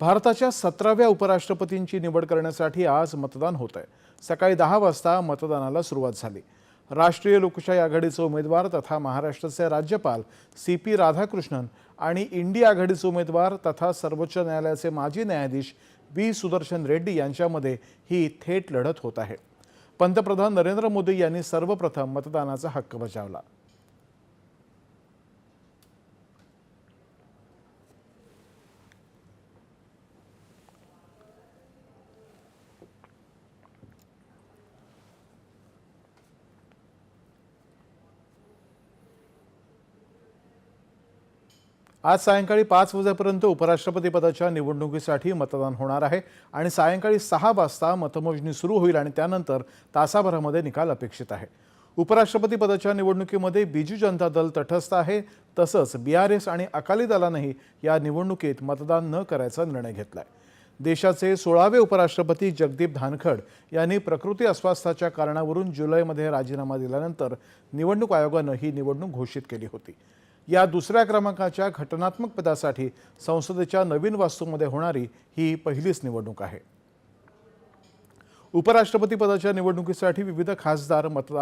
भारताच्या सतराव्या उपराष्ट्रपतींची निवड करण्यासाठी आज मतदान होत आहे सकाळी दहा वाजता मतदानाला सुरुवात झाली. राष्ट्रीय लोकशाही आघाडीचे उमेदवार तथा महाराष्ट्राचे राज्यपाल सी पी राधाकृष्णन आणि इंडिया आघाडीचे उमेदवार तथा सर्वोच्च न्यायालयाचे माजी न्यायाधीश व्ही सुदर्शन रेड्डी यांच्यामध्ये ही थेट लढत होत आहे. पंतप्रधान नरेंद्र मोदी यांनी सर्वप्रथम मतदानाचा हक्क बजावला. आज सायंकाळी पाच वाजेपर्यंत उपराष्ट्रपती पदाच्या निवडणुकीसाठी मतदान होणार आहे आणि सायंकाळी सहा वाजता मतमोजणी सुरू होईल आणि त्यानंतर तासाभरामध्ये निकाल अपेक्षित आहे. उपराष्ट्रपती पदाच्या निवडणुकीमध्ये बीजू जनता दल तटस्थ आहे. तसंच बी आर एस आणि अकाली दलानंही या निवडणुकीत मतदान न करायचा निर्णय घेतला आहे देशाचे सोळावे उपराष्ट्रपती जगदीप धानखड यांनी प्रकृती अस्वास्थाच्या कारणावरून जुलैमध्ये राजीनामा दिल्यानंतर निवडणूक आयोगानं ही निवडणूक घोषित केली होती. या दुसऱ्या क्रमांकाच्या घटनात्मक पदासाठी संसदेच्या नवीन वास्तूमध्ये होणारी ही पहिलीच निवडणूक आहे. उपराष्ट्रपती पदाच्या निवडणुकीसाठी विविध खासदार मतदार